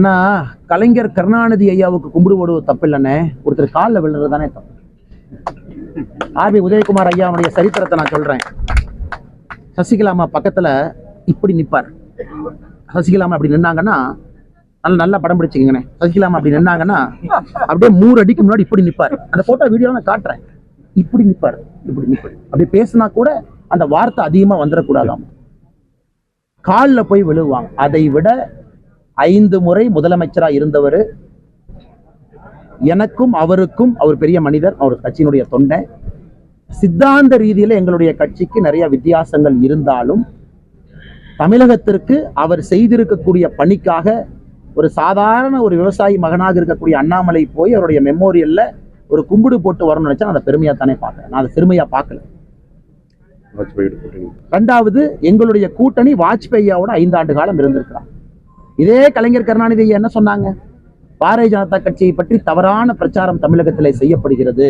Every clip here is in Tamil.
ஆனா கலைஞர் கருணாநிதி ஐயாவுக்கு கும்பிடு போடுவது தப்பு இல்லைன்னு ஒருத்தர் காலில் விழுறது தானே தப்பு ஆர்பி உதயகுமார் ஐயாவுடைய சரித்திரத்தை நான் சொல்கிறேன் சசிகலா அம்மா பக்கத்துல இப்படி நிற்பார் சசிகலா அம்மா அப்படி நின்னாங்கன்னா நல்ல நல்லா படம் பிடிச்சிக்கங்கண்ணே. சசிகலா அம்மா அப்படி நின்னாங்கன்னா அப்படியே மூணு அடிக்கு முன்னாடி இப்படி நிற்பார் அந்த போட்டோ வீடியோ நான் காட்டுறேன். இப்படி நிற்பார் இப்படி நிற்பார் அப்படி பேசுனா கூட அந்த வார்த்தை அதிகமாக வந்துடக்கூடாதாம் காலில் போய் விழுவாங்க அதை விட ஐந்து முறை முதலமைச்சரா இருந்தவர். எனக்கும் அவருக்கும் அவர் பெரிய மனிதர் அவர் கட்சியினுடைய தொண்டை. சித்தாந்த ரீதியில எங்களுடைய கட்சிக்கு நிறைய வித்தியாசங்கள் இருந்தாலும் தமிழகத்திற்கு அவர் செய்திருக்கக்கூடிய பணிக்காக ஒரு சாதாரண ஒரு விவசாயி மகனாக இருக்கக்கூடிய அண்ணாமலை போய் அவருடைய மெமோரியல்ல ஒரு கும்பிடு போட்டு வரணும்னு நினைச்சா நான் அதை பெருமையா தானே பார்க்கறேன். நான் அதை சிறுமையா பார்க்கல. ரெண்டாவது எங்களுடைய கூட்டணி வாஜ்பேயியோட ஐந்து ஆண்டு காலம் இருந்திருக்கிறார். இதே கலைஞர் கருணாநிதி என்ன சொன்னாங்க? பாரதிய ஜனதா கட்சியை பற்றி தவறான பிரச்சாரம் தமிழகத்தில் செய்யப்படுகிறது.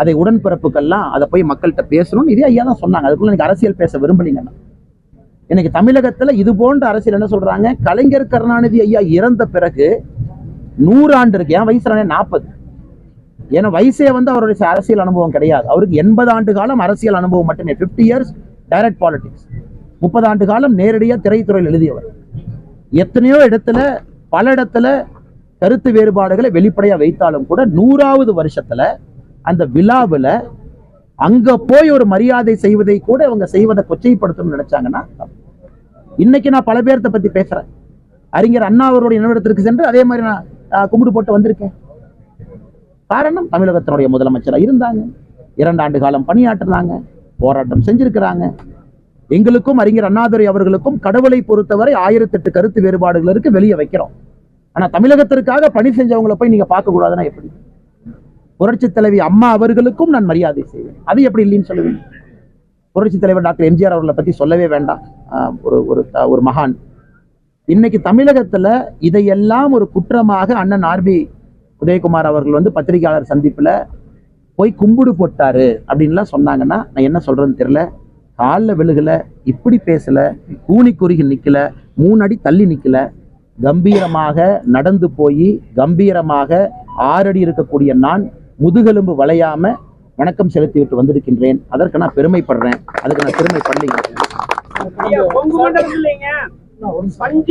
அதை உடன்பிறப்புக்கெல்லாம் அதை போய் மக்கள்கிட்ட பேசணும்னு இதே ஐயா தான் சொன்னாங்க. அதுக்குள்ள எனக்கு அரசியல் பேச விரும்பலீங்கன்னா எனக்கு தமிழகத்துல இது போன்ற அரசியல் என்ன சொல்றாங்க? கலைஞர் கருணாநிதி ஐயா இறந்த பிறகு நூறு ஆண்டு இருக்கு என் வயசுல நாற்பது ஏன்னா வயசே வந்து அவருடைய அரசியல் அனுபவம் கிடையாது. அவருக்கு எண்பது ஆண்டு காலம் அரசியல் அனுபவம் மட்டுமே. 50 இயர்ஸ் டைரக்ட் பாலிடிக்ஸ் முப்பது ஆண்டு காலம் நேரடியாக திரைத்துறையில் எழுதியவர். எத்தனையோ இடத்துல பல இடத்துல கருத்து வேறுபாடுகளை வெளிப்படையா வைத்தாலும் கூட நூறாவது வருஷத்துல அந்த விழாவில் அங்க போய் ஒரு மரியாதை செய்வதை கூட அவங்க செய்வதை கொச்சைப்படுத்தணும்னு நினைச்சாங்கன்னா இன்னைக்கு நான் பல பேர்த்த பத்தி பேசுறேன். அறிஞர் அண்ணா அவருடைய நினைவிடத்திற்கு சென்று அதே மாதிரி நான் கும்பிடு போட்டு வந்திருக்கேன். காரணம் தமிழகத்தினுடைய முதலமைச்சராக இருந்தாங்க. இரண்டு ஆண்டு காலம் பணியாற்றினாங்க போராட்டம் செஞ்சிருக்கிறாங்க. எங்களுக்கும் அறிஞர் அண்ணாதுரை அவர்களுக்கும் கடவுளை பொறுத்தவரை ஆயிரத்தெட்டு கருத்து வேறுபாடுகள் இருக்கு வெளியே வைக்கிறோம். ஆனா தமிழகத்திற்காக பணி செஞ்சவங்களை போய் நீங்க பார்க்க கூடாதுன்னா எப்படி? புரட்சி தலைவி அம்மா அவர்களுக்கும் நான் மரியாதை செய்வேன். அது எப்படி இல்லைன்னு சொல்லுவீங்க புரட்சி தலைவர் டாக்டர் எம்ஜிஆர் அவர்களை பத்தி சொல்லவே வேண்டாம். ஆஹ் ஒரு ஒரு ஒரு மகான். இன்னைக்கு தமிழகத்துல இதையெல்லாம் ஒரு குற்றமாக அண்ணன் ஆர்பி உதயகுமார் அவர்கள் வந்து பத்திரிகையாளர் சந்திப்புல போய் கும்பிடு போட்டாரு அப்படின்லாம் சொன்னாங்கன்னா நான் என்ன சொல்றேன்னு தெரியல. காலில் விழுகல இப்படி பேசல கூனி குறுகி நிற்கலை மூணு அடி தள்ளி நிற்கலை கம்பீரமாக நடந்து போய் கம்பீரமாக ஆறடி இருக்கக்கூடிய நான் முதுகெலும்பு வளையாம வணக்கம் செலுத்தி விட்டு வந்திருக்கின்றேன். அதற்கு நான் பெருமைப்படுறேன். அதுக்கு நான் பெருமை ஐயா,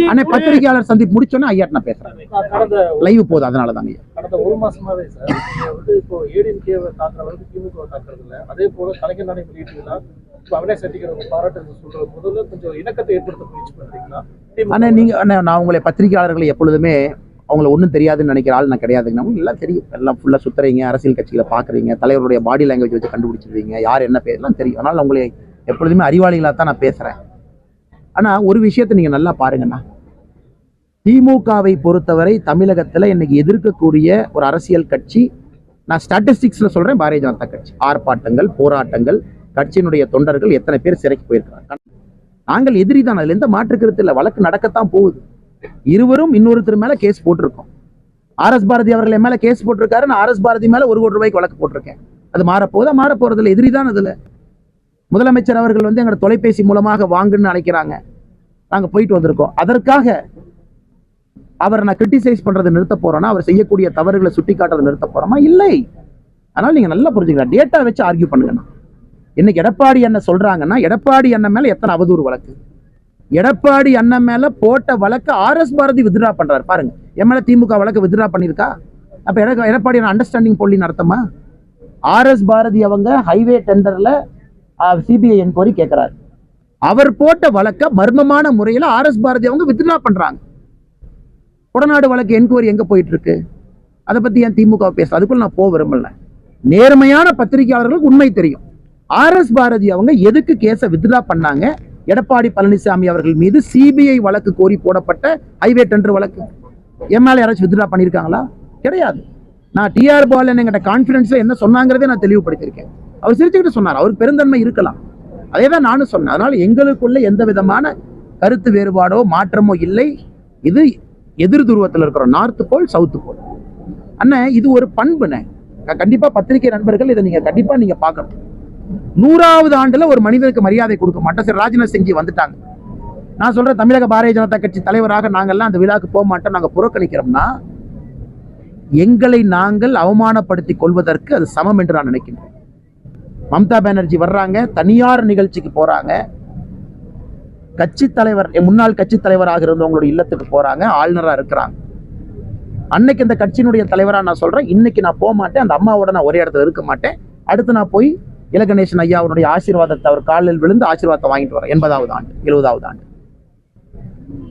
ஆனா பத்திரிகையாளர் சந்திப்பு முடிச்சோன்னே ஐயாட்ட நான் பேசுறேன். லைவ் போதும் அதனால தாங்க ஐயா. கடந்த ஒரு மாசமாவே சார் வந்து இப்போ ஏடிஎம்கேவை தாக்குற அளவுக்கு திமுக தாக்குறது இல்ல. அதே போல கலைஞர் நாணயம் வெளியிட்டு இப்போ அவனே சட்டிக்கிற பாராட்டு சொல்றது முதல்ல கொஞ்சம் இணக்கத்தை ஏற்படுத்த முயற்சி பண்றீங்களா? ஆனா நீங்க அண்ணா, நான் உங்களை பத்திரிகையாளர்களை எப்பொழுதுமே அவங்கள ஒன்றும் தெரியாதுன்னு நினைக்கிற ஆள் நான் கிடையாதுங்க எல்லாம் தெரியும். எல்லாம் ஃபுல்லாக சுத்துறீங்க அரசியல் கட்சிகளை பார்க்குறீங்க தலைவருடைய பாடி லாங்குவேஜ் வச்சு கண்டுபிடிச்சிருவீங்க யார் என்ன பேர்லாம் தெரியும். அதனால உங்களை எப்பொழுதுமே அறிவாளிகளாக தான் நான் பேசுகிறேன் ஆனால் ஒரு விஷயத்தை நீங்கள் நல்லா பாருங்கண்ணா. திமுகவை பொறுத்தவரை தமிழகத்தில் இன்னைக்கு எதிர்க்கக்கூடிய ஒரு அரசியல் கட்சி நான் ஸ்டாட்டிஸ்டிக்ஸில் சொல்கிறேன் பாரதிய ஜனதா கட்சி. ஆர்ப்பாட்டங்கள் போராட்டங்கள் கட்சியினுடைய தொண்டர்கள் எத்தனை பேர் சிறைக்கு போயிருக்கிறாங்க நாங்கள் எதிரி தான் அதில் எந்த மாற்று இல்லை. வழக்கு நடக்கத்தான் போகுது. இருவரும் இன்னொருத்தர் மேல கேஸ் போட்டிருக்கோம். ஆர்எஸ் பாரதி அவர்கள் என் மேல கேஸ் போட்டிருக்காரு நான் ஆர்எஸ் பாரதி மேல ஒரு கோடி ரூபாய்க்கு வழக்கு போட்டிருக்கேன். அது மாறப்போதா? மாறப்போறதில்லை. எதிரி தான் அதுல. முதலமைச்சர் அவர்கள் வந்து எங்களோட தொலைபேசி மூலமாக வாங்குன்னு அழைக்கிறாங்க. நாங்கள் போயிட்டு வந்திருக்கோம். அதற்காக அவரை நான் கிரிட்டிசைஸ் பண்ணுறதை நிறுத்த போகிறோன்னா அவர் செய்யக்கூடிய தவறுகளை சுட்டி காட்டுறதை நிறுத்த போகிறோமா இல்லை. அதனால் நீங்கள் நல்லா புரிஞ்சுக்கலாம் டேட்டா வச்சு ஆர்கியூ பண்ணுங்கண்ணா இன்னைக்கு எடப்பாடி என்ன சொல்கிறாங்கன்னா எடப்பாடி அண்ணன் மேலே எத்தனை அவதூறு வழக்கு? எடப்பாடி அண்ணன் மேலே போட்ட வழக்கு ஆர்எஸ் பாரதி வித்ரா பண்ணுறாரு பாருங்க. எம்எல்ஏ திமுக வழக்கு வித்ரா பண்ணியிருக்கா? அப்போ எடப்பா- எடப்பாடி அண்டர்ஸ்டாண்டிங் போலி நடத்தமா? ஆர்எஸ் பாரதி அவங்க ஹைவே டெண்டரில் சிபிஐ என்கொயரி கேட்கிறாரு அவர் போட்ட வழக்க மர்மமான முறையில் ஆர்எஸ் பாரதி அவங்க வித்ரா பண்றாங்க. கொடநாடு வழக்கு என்கொயரி எங்க போயிட்டு இருக்கு அதை பத்தி ஏன் திமுக பேச அதுக்குள்ள நான் போக விரும்பல. நேர்மையான பத்திரிகையாளர்களுக்கு உண்மை தெரியும். ஆர்எஸ் பாரதி அவங்க எதுக்கு கேஸை வித்ட்ரா பண்ணாங்க? எடப்பாடி பழனிசாமி அவர்கள் மீது சிபிஐ வழக்கு கோரி போடப்பட்ட ஹைவே டெண்டர் வழக்கு. எம்எல்ஏ யாராச்சும் வித்ட்ரா பண்ணியிருக்காங்களா கிடையாது. நான் டிஆர் பாலன் என்கிட்ட கான்ஃபிடென்ஸில் என்ன சொன்னாங்கிறதே நான் தெளிவுபடுத்தியிருக்கேன். அவர் சிரிச்சுக்கிட்டு சொன்னார். அவருக்கு பெருந்தன்மை இருக்கலாம். அதே தான் நானும் சொன்னேன். அதனால் எங்களுக்குள்ள எந்த விதமான கருத்து வேறுபாடோ மாற்றமோ இல்லை. இது எதிர் துருவத்தில் இருக்கிறோம் நார்த்து போல் சவுத்து போல் அண்ணன் இது ஒரு பண்புண்ணே. கண்டிப்பாக கண்டிப்பா பத்திரிகை நண்பர்கள் இதை நீங்க கண்டிப்பா நீங்க பார்க்கணும். நூறாவது ஆண்டுல ஒரு மனிதனுக்கு மரியாதை கொடுக்க மாட்டோம். சரி ராஜ்நாத் சிங்ஜி வந்துட்டாங்க. நான் சொல்றேன் தமிழக பாரதிய ஜனதா கட்சி தலைவராக நாங்கள்லாம் அந்த விழாவுக்கு போக மாட்டோம். நாங்கள் புறக்கணிக்கிறோம்னா எங்களை நாங்கள் அவமானப்படுத்தி கொள்வதற்கு அது சமம் என்று நான் நினைக்கின்றேன். மம்தா பானர்ஜி வர்றாங்க தனியார் நிகழ்ச்சிக்கு போறாங்க. கட்சி தலைவர் முன்னாள் கட்சி தலைவராக இருந்தவங்களுடைய இல்லத்துக்கு போறாங்க ஆளுநரா இருக்கிறாங்க. அன்னைக்கு இந்த கட்சியினுடைய தலைவரா நான் சொல்றேன். இன்னைக்கு நான் போக மாட்டேன். அந்த அம்மாவோட நான் ஒரே இடத்துல இருக்க மாட்டேன். அடுத்து நான் போய் இலகணேசன் ஐயாவுடைய ஆசீர்வாதத்தை அவர் காலில் விழுந்து ஆசீர்வாதத்தை வாங்கிட்டு வரேன். எண்பதாவது ஆண்டு எழுபதாவது ஆண்டு.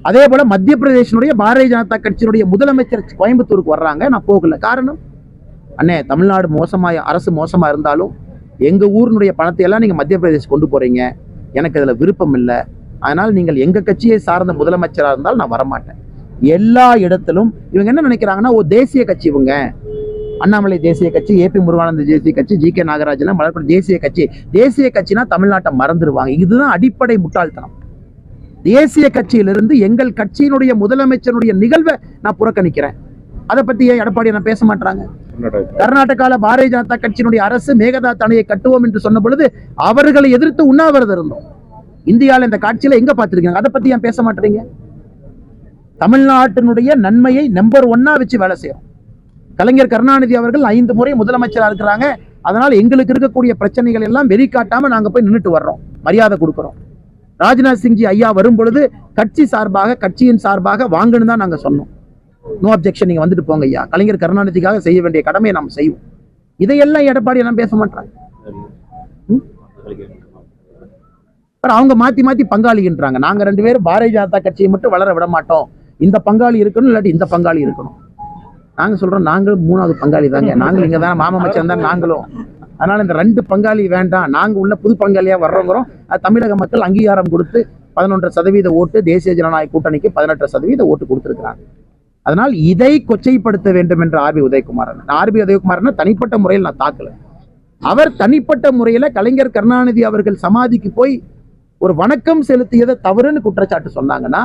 அதே போல மத்திய பிரதேசனுடைய பாரதிய ஜனதா கட்சியினுடைய முதலமைச்சர் கோயம்புத்தூருக்கு வர்றாங்க. நான் போகல. காரணம்? அண்ணே தமிழ்நாடு மோசமாக அரசு மோசமா இருந்தாலும் எங்க ஊரினுடைய பணத்தை எல்லாம் நீங்க மத்திய பிரதேசம் கொண்டு போறீங்க. எனக்கு அதில் விருப்பம் இல்லை. அதனால் நீங்கள் எங்க கட்சியை சார்ந்த முதலமைச்சரா இருந்தால் நான் வரமாட்டேன். எல்லா இடத்திலும் இவங்க என்ன நினைக்கிறாங்கன்னா ஓ தேசிய கட்சி இவங்க. அண்ணாமலை தேசிய கட்சி ஏபி முருகானந்த தேசிய கட்சி ஜி கே நாகராஜன் மலர்கொண்ட தேசிய கட்சி. தேசிய கட்சினா தமிழ்நாட்டை மறந்துடுவாங்க இதுதான் அடிப்படை முட்டாள்தனம். தேசிய கட்சியிலிருந்து எங்கள் கட்சியினுடைய முதலமைச்சருடைய நிகழ்வை நான் புறக்கணிக்கிறேன். அதை பத்தி ஏன் எடப்பாடி நான் பேச மாட்டாங்க கர்நாடகாவில் கர்நாடகால பாரதிய ஜனதா கட்சியினுடைய அரசு மேகதாத் அணையை கட்டுவோம் என்று சொன்ன பொழுது அவர்களை எதிர்த்து உண்ணாவிரதம் இருந்தோம். இந்தியாவில் இந்த காட்சியில எங்க பார்த்துருக்கீங்க? அதை பத்தி ஏன் பேச மாட்டேறீங்க தமிழ்நாட்டினுடைய நன்மையை நம்பர் ஒன்னா வச்சு வேலை செய்யும் கலைஞர் கருணாநிதி அவர்கள் ஐந்து முறை முதலமைச்சரா இருக்கிறாங்க. அதனால எங்களுக்கு இருக்கக்கூடிய பிரச்சனைகள் எல்லாம் வெறி காட்டாம நாங்க போய் நின்றுட்டு வர்றோம். மரியாதை கொடுக்கிறோம். ராஜ்நாத் சிங்ஜி ஐயா வரும் பொழுது கட்சி சார்பாக கட்சியின் சார்பாக வாங்கன்னு தான் நாங்க சொன்னோம். நோ அப்ஜெக்ஷன் நீங்க வந்துட்டு போங்க ஐயா. கலைஞர் கருணாநிதிக்காக செய்ய வேண்டிய கடமையை நாம் செய்வோம். இதையெல்லாம் எடப்பாடி எல்லாம் பேச மாட்டாங்க. அவங்க மாத்தி மாத்தி பங்காளிகின்றாங்க நாங்க ரெண்டு பேரும் பாரதிய ஜனதா கட்சியை மட்டும் வளர விட மாட்டோம். இந்த பங்காளி இருக்கணும் இல்லாட்டி இந்த பங்காளி இருக்கணும். நாங்க சொல்றோம் நாங்களும் மூணாவது பங்காளி தாங்க. நாங்களும் இங்க தானே மாமா மச்சான் தான் நாங்களும். அதனால இந்த ரெண்டு பங்காளி வேண்டாம். நாங்க உள்ள புது பங்காளியா வர்றோங்கிறோம். அது தமிழக மக்கள் அங்கீகாரம் கொடுத்து பதினொன்றரை சதவீத ஓட்டு தேசிய ஜனநாயக கூட்டணிக்கு பதினெட்டு சதவீத ஓட்டு கொடுத்திருக்கிறாங்க. அதனால் இதை கொச்சைப்படுத்த வேண்டும் என்று ஆர்பி உதயகுமாரன். ஆர்பி உதயகுமாரன் தனிப்பட்ட முறையில் நான் தாக்கல. அவர் தனிப்பட்ட முறையில கலைஞர் கருணாநிதி அவர்கள் சமாதிக்கு போய் ஒரு வணக்கம் செலுத்தியதை தவறுன்னு குற்றச்சாட்டு சொன்னாங்கன்னா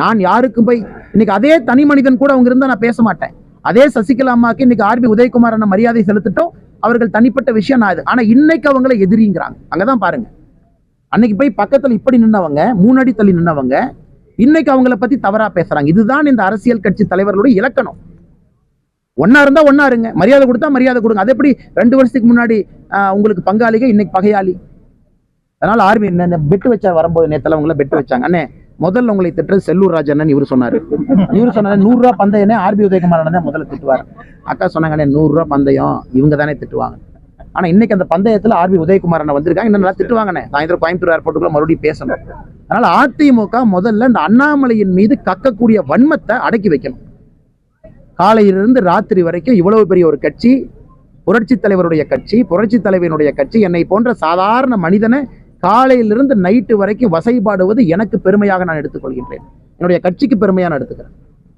நான் யாருக்கும் போய் இன்னைக்கு அதே தனி மனிதன் கூட அவங்க இருந்தா நான் பேச மாட்டேன். அதே சசிகலா அம்மாக்கு இன்னைக்கு ஆர்பி உதயகுமார் அண்ணன் மரியாதை செலுத்திட்டோம். அவர்கள் தனிப்பட்ட விஷயம் நான் இது. ஆனா இன்னைக்கு அவங்கள எதிரிங்கிறாங்க. அங்கதான் பாருங்க. அன்னைக்கு போய் பக்கத்துல இப்படி நின்னவங்க மூணடி தள்ளி நின்னவங்க இன்னைக்கு அவங்கள பத்தி தவறா பேசுறாங்க. இதுதான் இந்த அரசியல் கட்சி தலைவர்களுடைய இலக்கணம். ஒன்னா இருந்தா ஒன்னா இருங்க. மரியாதை கொடுத்தா மரியாதை கொடுங்க. அது எப்படி ரெண்டு வருஷத்துக்கு முன்னாடி உங்களுக்கு பங்காளிக இன்னைக்கு பகையாளி? அதனால ஆர்மி என்ன பெட்டு வச்சார் வரும்போது நேத்துல அவங்கள பெட்டு வச்சாங்க. அண்ணே முதல்ல உங்களை திட்டுறது செல்லூர் ராஜன் இவர் சொன்னாரு. இவர் சொன்னாரு நூறு ரூபா பந்தயனே ஆர்பி உதயகுமார் தான் முதல்ல திட்டுவார். அக்கா சொன்னாங்க அண்ணே நூறு ரூபா பந்தயம் இவங்க தானே திட்டுவாங்க. ஆனா இன்னைக்கு அந்த பந்தயத்துல ஆர்பி உதயகுமார் அண்ணன் வந்திருக்காங்க. இன்னும் நல்லா திட்டுவாங்கண்ணே. சாயந்தரம் கோயம்புத்தூர் ஏர்போர்ட்டுக்குள்ள மறுபடியும் பேசணும். அதனால அதிமுக முதல்ல இந்த அண்ணாமலையின் மீது கக்கக்கூடிய வன்மத்தை அடக்கி வைக்கணும். காலையிலிருந்து ராத்திரி வரைக்கும் இவ்வளவு பெரிய ஒரு கட்சி புரட்சி தலைவருடைய கட்சி புரட்சி தலைவனுடைய கட்சி என்னை போன்ற சாதாரண மனிதனை காலையிலிருந்து நைட்டு வரைக்கும் வசைபாடுவது எனக்கு பெருமையாக நான் எடுத்துக்கொள்கின்றேன். என்னுடைய கட்சிக்கு பெருமையாக நான் எடுத்துக்கிறேன்.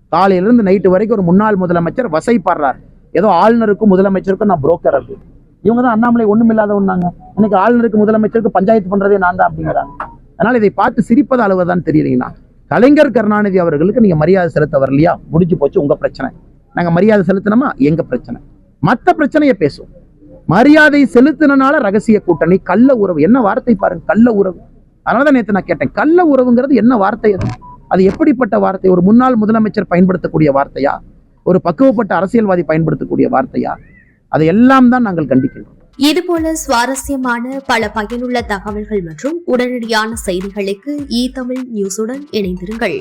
காலையிலிருந்து நைட்டு வரைக்கும் ஒரு முன்னாள் முதலமைச்சர் வசைப்பாடுறார். ஏதோ ஆளுநருக்கும் முதலமைச்சருக்கும் நான் புரோக்கர் அப்படின்னு இவங்க தான் அண்ணாமலை ஒண்ணும் இல்லாதவன்னாங்க இன்னைக்கு ஆளுநருக்கு முதலமைச்சருக்கு பஞ்சாயத்து பண்றதே நான் தான் அப்படிங்கிறாங்க. அதனால இதை பார்த்து சிரிப்பது அளவுதான் தெரியலீங்கன்னா கலைஞர் கருணாநிதி அவர்களுக்கு நீங்க மரியாதை செலுத்த வரலையா? முடிஞ்சு போச்சு உங்க பிரச்சனை. நாங்க மரியாதை செலுத்தினோமா எங்க பிரச்சனை? மத்த பிரச்சனையை பேசும் மரியாதை செலுத்தினால ரகசிய கூட்டணி கள்ள உறவு. என்ன வார்த்தை பாருங்க கள்ள உறவு. அதனாலதான் நேத்து நான் கேட்டேன் கள்ள உறவுங்கிறது என்ன வார்த்தை அது? அது எப்படிப்பட்ட வார்த்தை? ஒரு முன்னாள் முதலமைச்சர் பயன்படுத்தக்கூடிய வார்த்தையா? ஒரு பக்குவப்பட்ட அரசியல்வாதி பயன்படுத்தக்கூடிய வார்த்தையா? அதை எல்லாம் தான் நாங்கள் கண்டிக்கின்றோம். இதுபோல சுவாரஸ்யமான பல பயனுள்ள தகவல்கள் மற்றும் உடனடியான செய்திகளுக்கு இ தமிழ் நியூஸுடன் இணைந்திருங்கள்.